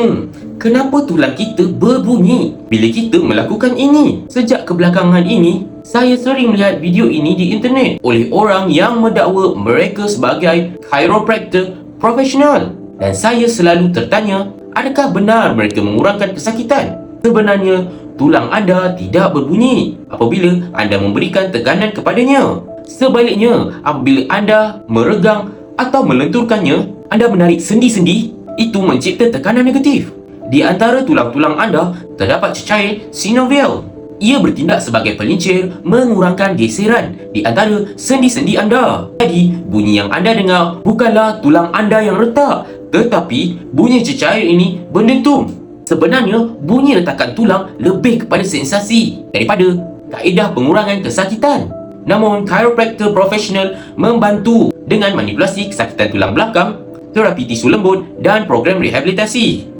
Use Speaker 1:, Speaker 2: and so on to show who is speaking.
Speaker 1: Hmm, kenapa tulang kita berbunyi bila kita melakukan ini? Sejak kebelakangan ini, saya sering melihat video ini di internet oleh orang yang mendakwa mereka sebagai chiropractor profesional. Dan saya selalu tertanya, adakah benar mereka mengurangkan kesakitan? Sebenarnya, tulang anda tidak berbunyi apabila anda memberikan tekanan kepadanya. Sebaliknya, apabila anda meregang atau melenturkannya, anda menarik sendi-sendi, itu mencipta tekanan negatif. Di antara tulang-tulang anda terdapat cecair sinovial. Ia bertindak sebagai pelincir mengurangkan geseran di antara sendi-sendi anda. Jadi, bunyi yang anda dengar bukanlah tulang anda yang retak, tetapi bunyi cecair ini berdentum. Sebenarnya, bunyi retakan tulang lebih kepada sensasi daripada kaedah pengurangan kesakitan. Namun, chiropractor profesional membantu dengan manipulasi kesakitan tulang belakang, terapi tisu lembut dan program rehabilitasi.